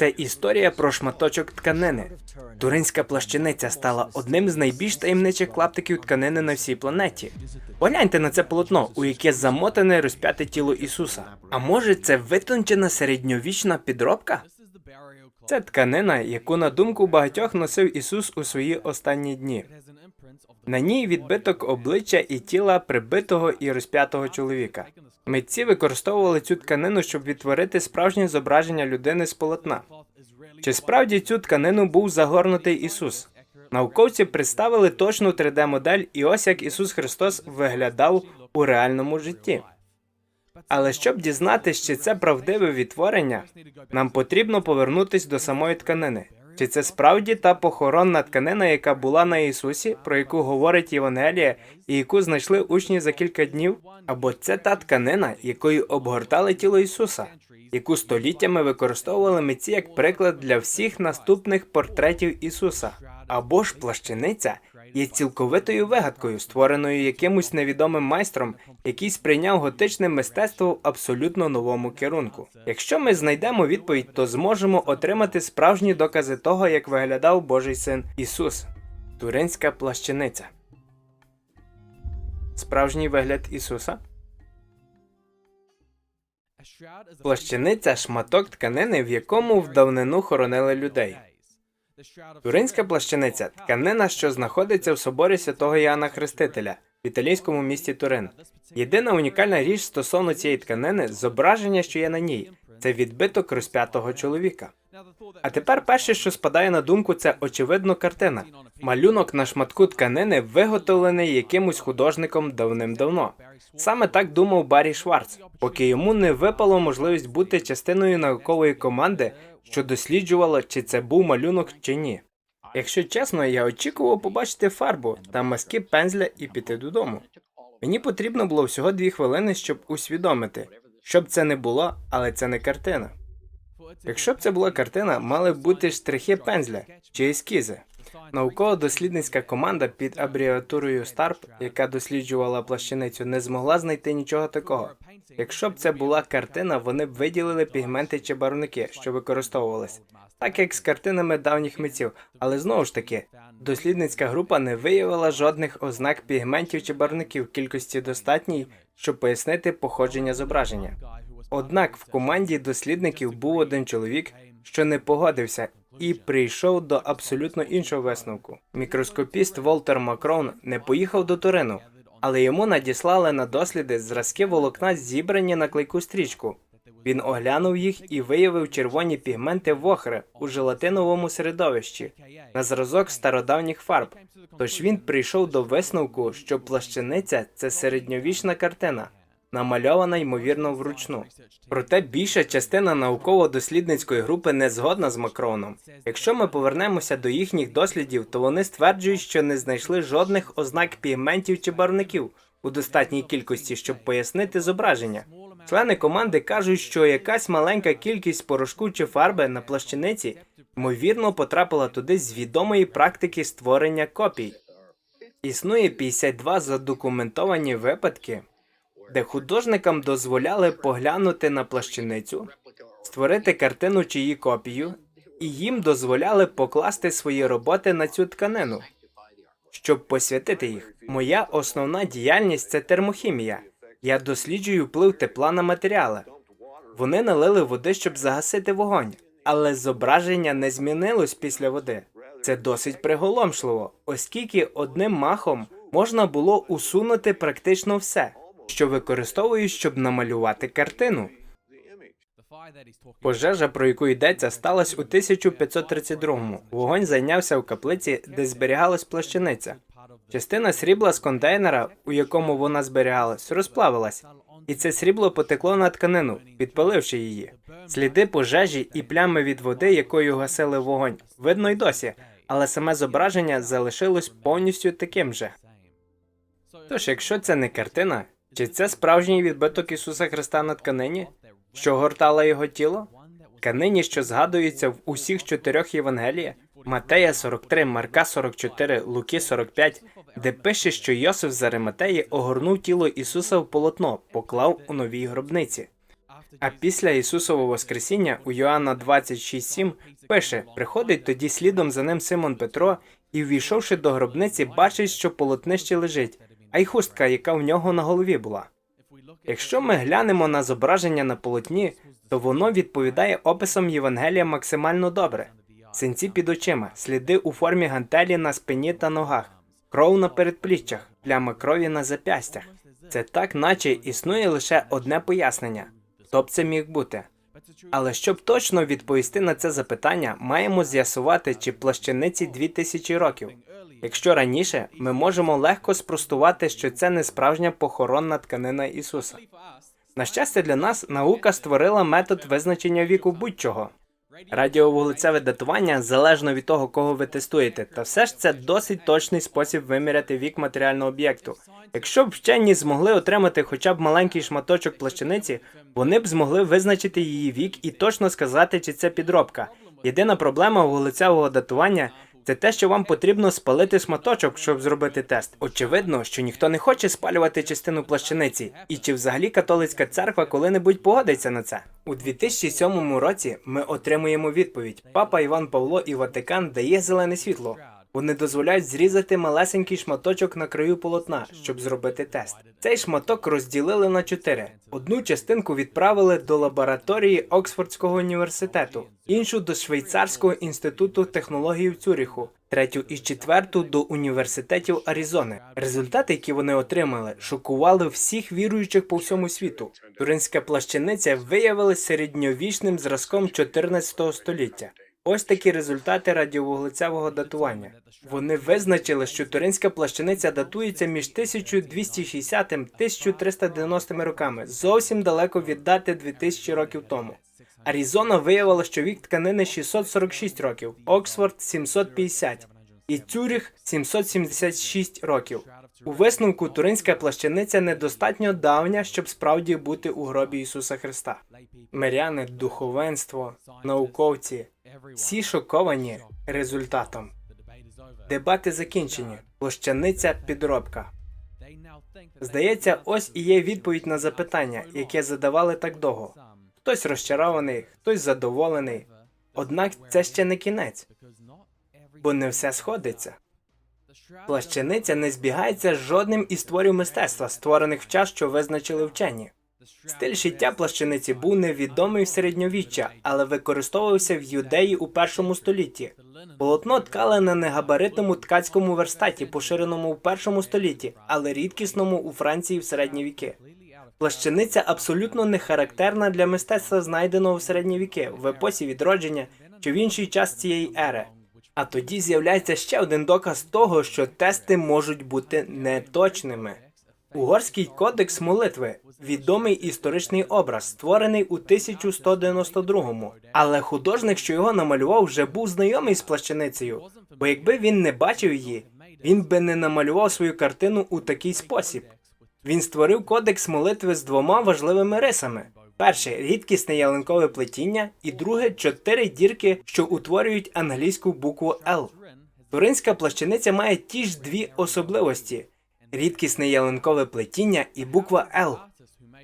Це історія про шматочок тканини. Туринська плащаниця стала одним з найбільш таємничих клаптиків тканини на всій планеті. Погляньте на це полотно, у яке замотане розп'яте тіло Ісуса. А може, це витончена середньовічна підробка? Це тканина, яку на думку багатьох носив Ісус у свої останні дні. На ній відбиток обличчя і тіла прибитого і розп'ятого чоловіка. Митці використовували цю тканину, щоб відтворити справжнє зображення людини з полотна. Чи справді цю тканину був загорнутий Ісус? Науковці представили точну 3D-модель, і ось як Ісус Христос виглядав у реальному житті. Але щоб дізнатися, чи це правдиве відтворення, нам потрібно повернутись до самої тканини. Чи це справді та похоронна тканина, яка була на Ісусі, про яку говорить Євангелія, і яку знайшли учні за кілька днів? Або це та тканина, якою обгортали тіло Ісуса, яку століттями використовували митці як приклад для всіх наступних портретів Ісуса, або ж плащаниця є цілковитою вигадкою, створеною якимось невідомим майстром, який сприйняв готичне мистецтво в абсолютно новому керунку. Якщо ми знайдемо відповідь, то зможемо отримати справжні докази того, як виглядав Божий син Ісус. Туринська плащаниця. Справжній вигляд Ісуса. Плащаниця шматок тканини, в якому в давнину хоронили людей. Туринська плащаниця тканина, що знаходиться в соборі святого Іоанна Хрестителя в італійському місті Турин. Єдина унікальна річ стосовно цієї тканини зображення, що є на ній, це відбиток розп'ятого чоловіка. А тепер перше, що спадає на думку, це очевидно картина. Малюнок на шматку тканини виготовлений якимось художником давним-давно. Саме так думав Баррі Шварц, поки йому не випало можливість бути частиною наукової команди, що досліджувала, чи це був малюнок чи ні. Якщо чесно, я очікував побачити фарбу та маски пензля і піти додому. Мені потрібно було всього дві хвилини, щоб усвідомити, щоб це не було, але це не картина. Якщо б це була картина, мали б бути штрихи пензля чи ескізи. Науково-дослідницька команда під абревіатурою STARP, яка досліджувала плащаницю, не змогла знайти нічого такого. Якщо б це була картина, вони б виділили пігменти чи барвники, що використовувалися, так як з картинами давніх митців. Але знову ж таки, дослідницька група не виявила жодних ознак пігментів чи барвників кількості достатній, щоб пояснити походження зображення. Однак в команді дослідників був один чоловік, що не погодився і прийшов до абсолютно іншого висновку. Мікроскопіст Волтер Макрон не поїхав до Турину, але йому надіслали на досліди зразки волокна, зібрані на клейку стрічку. Він оглянув їх і виявив червоні пігменти вохри у желатиновому середовищі на зразок стародавніх фарб. Тож він прийшов до висновку, що плащаниця це середньовічна картина, намальована ймовірно вручну. Проте більша частина науково-дослідницької групи не згодна з Макроном. Якщо ми повернемося до їхніх дослідів, то вони стверджують, що не знайшли жодних ознак пігментів чи барвників у достатній кількості, щоб пояснити зображення. Члени команди кажуть, що якась маленька кількість порошку чи фарби на плащаниці ймовірно потрапила туди з відомої практики створення копій. Існує 52 задокументовані випадки, де художникам дозволяли поглянути на плащаницю, створити картину чи її копію, і їм дозволяли покласти свої роботи на цю тканину, щоб посвятити їх. Моя основна діяльність це термохімія. Я досліджую вплив тепла на матеріали. Вони налили води, щоб загасити вогонь, але зображення не змінилось після води. Це досить приголомшливо, оскільки одним махом можна було усунути практично все, що використовують, щоб намалювати картину. Пожежа, про яку йдеться, сталася у 1532-му. Вогонь зайнявся в каплиці, де зберігалась плащаниця. Частина срібла з контейнера, у якому вона зберігалась, розплавилась, і це срібло потекло на тканину, підпаливши її. Сліди пожежі і плями від води, якою гасили вогонь, видно й досі, але саме зображення залишилось повністю таким же. Тож, якщо це не картина, чи це справжній відбиток Ісуса Христа на тканині, що гортала його тіло? Тканині, що згадуються в усіх чотирьох Євангеліях, Матея 43, Марка 44, Луки 45, де пише, що Йосиф з Ариматеї огорнув тіло Ісуса в полотно, поклав у новій гробниці. А після Ісусового Воскресіння у Йоанна 26.7 пише: приходить тоді слідом за ним Симон Петро, і, ввійшовши до гробниці, бачить, що полотнище лежить, а й хустка, яка в нього на голові була. Якщо ми глянемо на зображення на полотні, то воно відповідає описам Євангелія максимально добре. Синці під очима, сліди у формі гантелі на спині та ногах, кров на передпліччях, пляма крові на запястях. Це так, наче існує лише одне пояснення. Хто б це міг бути? Але щоб точно відповісти на це запитання, маємо з'ясувати, чи плащаниці 2000 років. Якщо раніше, ми можемо легко спростувати, що це не справжня похоронна тканина Ісуса. На щастя для нас, наука створила метод визначення віку будь-чого. Радіовуглецеве датування залежно від того, кого ви тестуєте, та все ж це досить точний спосіб виміряти вік матеріального об'єкту. Якщо б вчені змогли отримати хоча б маленький шматочок плащаниці, вони б змогли визначити її вік і точно сказати, чи це підробка. Єдина проблема вуглецевого датування це те, що вам потрібно спалити шматочок, щоб зробити тест. Очевидно, що ніхто не хоче спалювати частину плащаниці, і чи взагалі католицька церква коли-небудь погодиться на це? У 2007 році ми отримуємо відповідь: Папа Іван Павло і Ватикан дає зелене світло. Вони дозволяють зрізати малесенький шматочок на краю полотна, щоб зробити тест. Цей шматок розділили на чотири. Одну частинку відправили до лабораторії Оксфордського університету, іншу до Швейцарського інституту технологій в Цюріху, третю і четверту до університетів Аризони. Результати, які вони отримали, шокували всіх віруючих по всьому світу. Туринська плащаниця виявилася середньовічним зразком 14 століття. Ось такі результати радіовуглецевого датування. Вони визначили, що туринська плащаниця датується між 1260 та 1390 роками, зовсім далеко від дати 2000 років тому. Аризона виявила, що вік тканини 646 років, Оксфорд 750 і Цюріх 776 років. У висновку туринська плащаниця недостатньо давня, щоб справді бути у гробі Ісуса Христа. Миряни, духовенство, науковці всі шоковані результатом. Дебати закінчені. Площаниця підробка. Здається, ось і є відповідь на запитання, яке задавали так довго. Хтось розчарований, хтось задоволений. Однак це ще не кінець, бо не все сходиться. Плащаниця не збігається з жодним із творів мистецтва, створених в час, що визначили вчені. Стиль шиття плащаниці був невідомий в середньовіччя, але використовувався в юдеї у першому столітті. Полотно ткали на негабаритному ткацькому верстаті, поширеному в першому столітті, але рідкісному у Франції в середні віки. Плащаниця абсолютно не характерна для мистецтва, знайденого в середні віки, в епосі відродження чи в інший час цієї ери. А тоді з'являється ще один доказ того, що тести можуть бути неточними. Угорський кодекс молитви відомий історичний образ, створений у 1192-му. Але художник, що його намалював, вже був знайомий з плащаницею, бо якби він не бачив її, він би не намалював свою картину у такий спосіб. Він створив кодекс молитви з двома важливими рисами: перше рідкісне ялинкове плетіння, і друге чотири дірки, що утворюють англійську букву L. Туринська плащаниця має ті ж дві особливості: рідкісне ялинкове плетіння і буква L.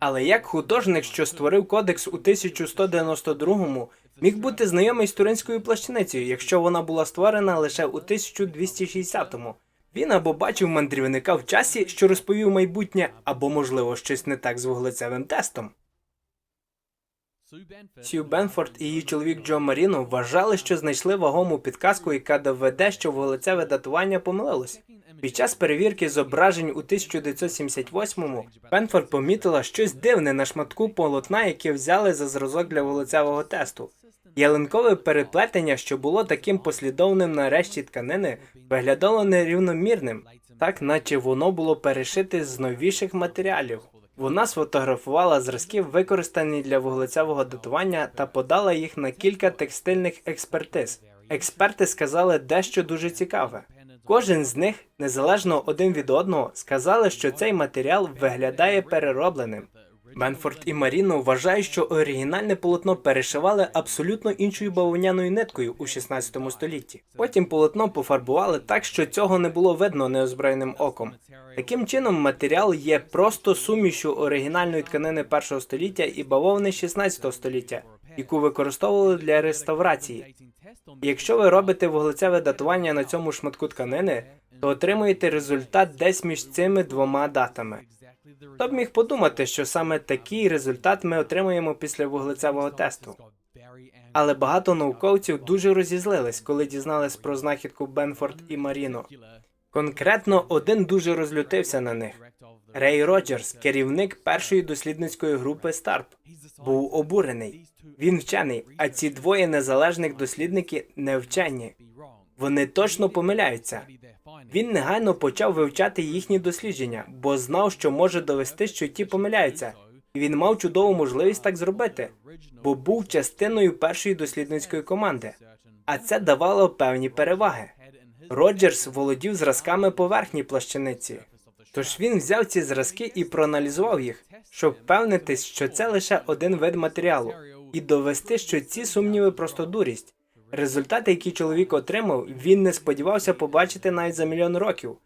Але як художник, що створив кодекс у 1192-му, міг бути знайомий з туринською плащаницею, якщо вона була створена лише у 1260-му? Він або бачив мандрівника в часі, що розповів майбутнє, або, можливо, щось не так з вуглецевим тестом. Сью Бенфорд і її чоловік Джо Маріно вважали, що знайшли вагому підказку, яка доведе, що вуглецеве датування помилилось. Під час перевірки зображень у 1978-му Бенфорд помітила щось дивне на шматку полотна, яке взяли за зразок для вуглецевого тесту. Ялинкове переплетення, що було таким послідовним на решті тканини, виглядало нерівномірним, так наче воно було перешите з новіших матеріалів. Вона сфотографувала зразки, використані для вуглецевого датування, та подала їх на кілька текстильних експертиз. Експерти сказали дещо дуже цікаве. Кожен з них, незалежно один від одного, сказали, що цей матеріал виглядає переробленим. Бенфорд і Маріно вважають, що оригінальне полотно перешивали абсолютно іншою бавовняною ниткою у 16 столітті. Потім полотно пофарбували так, що цього не було видно неозброєним оком. Таким чином, матеріал є просто сумішю оригінальної тканини першого століття і бавовни 16 століття, яку використовували для реставрації. Якщо ви робите вуглецеве датування на цьому шматку тканини, то отримуєте результат десь між цими двома датами. Хто б міг подумати, що саме такий результат ми отримуємо після вуглецевого тесту? Але багато науковців дуже розізлились, коли дізнались про знахідку Бенфорд і Маріно. Конкретно один дуже розлютився на них. Рей Роджерс, керівник першої дослідницької групи Старп, був обурений. Він вчений, а ці двоє незалежних дослідники не вчені. Вони точно помиляються. Він негайно почав вивчати їхні дослідження, бо знав, що може довести, що ті помиляються. І він мав чудову можливість так зробити, бо був частиною першої дослідницької команди, а це давало певні переваги. Роджерс володів зразками поверхні плащаниці, тож він взяв ці зразки і проаналізував їх, щоб впевнитись, що це лише один вид матеріалу, і довести, що ці сумніви просто дурість. Результати, які чоловік отримав, він не сподівався побачити навіть за мільйон років.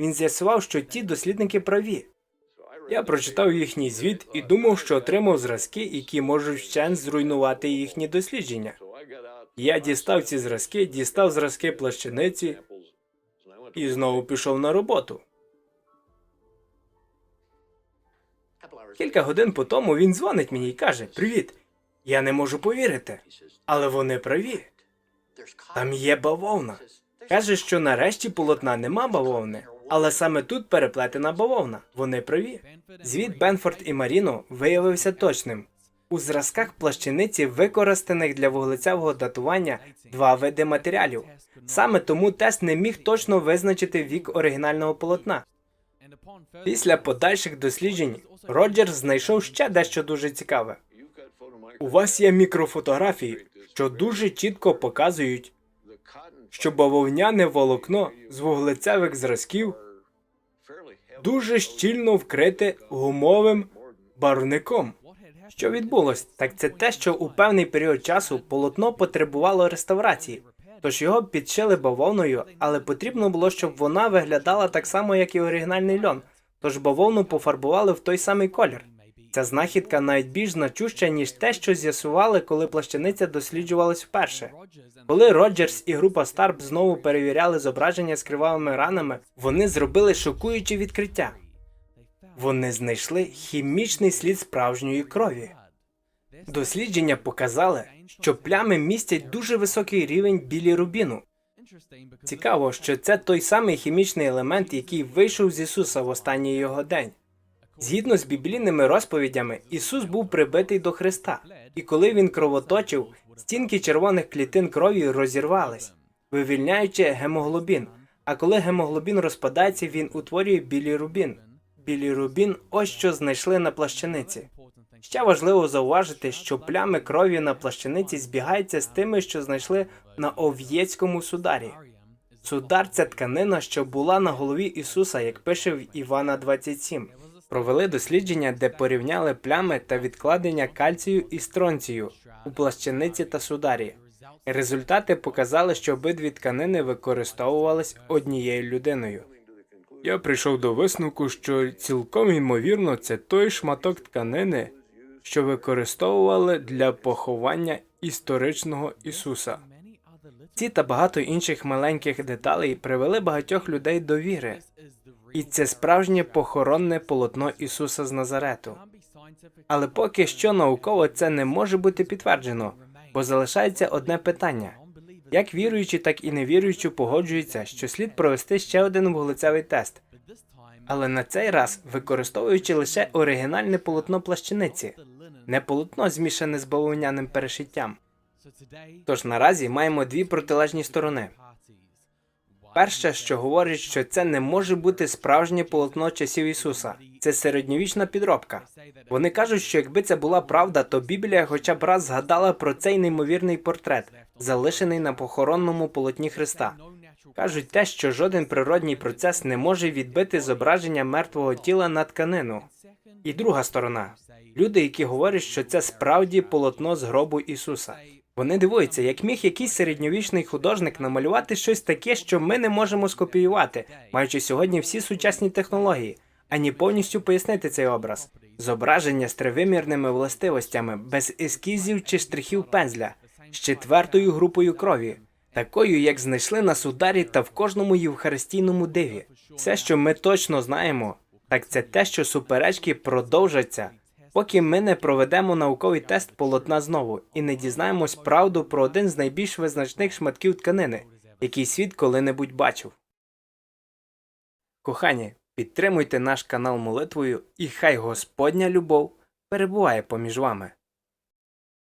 Він з'ясував, що ті дослідники праві. Я прочитав їхній звіт і думав, що отримав зразки, які можуть вщент зруйнувати їхні дослідження. Я дістав ці зразки, дістав зразки плащаниці і знову пішов на роботу. Кілька годин по тому він дзвонить мені і каже: Привіт, я не можу повірити, але вони праві. Там є бавовна. Каже, що нарешті полотна нема бавовни, але саме тут переплетена бавовна. Вони праві. Звіт Бенфорд і Маріно виявився точним. У зразках плащаниці, використаних для вуглецевого датування, два види матеріалів. Саме тому тест не міг точно визначити вік оригінального полотна. Після подальших досліджень Роджерс знайшов ще дещо дуже цікаве. У вас є мікрофотографії, що дуже чітко показують, що бавовняне волокно з вуглецевих зразків дуже щільно вкрите гумовим барвником. Що відбулось? Так це те, що у певний період часу полотно потребувало реставрації, тож його підшили бавовною, але потрібно було, щоб вона виглядала так само, як і оригінальний льон. Тож бавовну пофарбували в той самий колір. Ця знахідка навіть більш значуща, ніж те, що з'ясували, коли плащаниця досліджувалась вперше. Коли Роджерс і група Старп знову перевіряли зображення з кривавими ранами, вони зробили шокуюче відкриття. Вони знайшли хімічний слід справжньої крові. Дослідження показали, що плями містять дуже високий рівень білірубіну. Цікаво, що це той самий хімічний елемент, який вийшов з Ісуса в останній його день. Згідно з біблійними розповідями, Ісус був прибитий до Христа, і коли він кровоточив, стінки червоних клітин крові розірвались, вивільняючи гемоглобін. А коли гемоглобін розпадається, він утворює білірубін. Білірубін ось що знайшли на плащаниці. Ще важливо зауважити, що плями крові на плащаниці збігаються з тими, що знайшли на ов'єцькому сударі. Судар тканина, що була на голові Ісуса, як пише в Івана 27. Провели дослідження, де порівняли плями та відкладення кальцію і стронцію у плащаниці та сударі. Результати показали, що обидві тканини використовувались однією людиною. Я прийшов до висновку, що цілком ймовірно це той шматок тканини, що використовували для поховання історичного Ісуса. Ці та багато інших маленьких деталей привели багатьох людей до віри, і це справжнє похоронне полотно Ісуса з Назарету. Але поки що науково це не може бути підтверджено, бо залишається одне питання: як віруючі, так і невіруючі погоджуються, що слід провести ще один вуглецевий тест, але на цей раз використовуючи лише оригінальне полотно плащаниці, не полотно змішане з бавовняним перешиттям. Тож наразі маємо дві протилежні сторони. Перше, що говорить, що це не може бути справжнє полотно часів Ісуса, це середньовічна підробка. Вони кажуть, що якби це була правда, то Біблія хоча б раз згадала про цей неймовірний портрет, залишений на похоронному полотні Христа. Кажуть те, що жоден природній процес не може відбити зображення мертвого тіла на тканину. І друга сторона люди, які говорять, що це справді полотно з гробу Ісуса. Вони дивуються, як міг якийсь середньовічний художник намалювати щось таке, що ми не можемо скопіювати, маючи сьогодні всі сучасні технології, ані повністю пояснити цей образ. Зображення з тривимірними властивостями, без ескізів чи штрихів пензля, з четвертою групою крові, такою, як знайшли на сударі та в кожному євхаристійному диві. Все, що ми точно знаємо, так це те, що суперечки продовжаться, поки ми не проведемо науковий тест полотна знову і не дізнаємось правду про один з найбільш визначних шматків тканини, який світ коли-небудь бачив. Кохані, підтримуйте наш канал молитвою, і хай Господня любов перебуває поміж вами.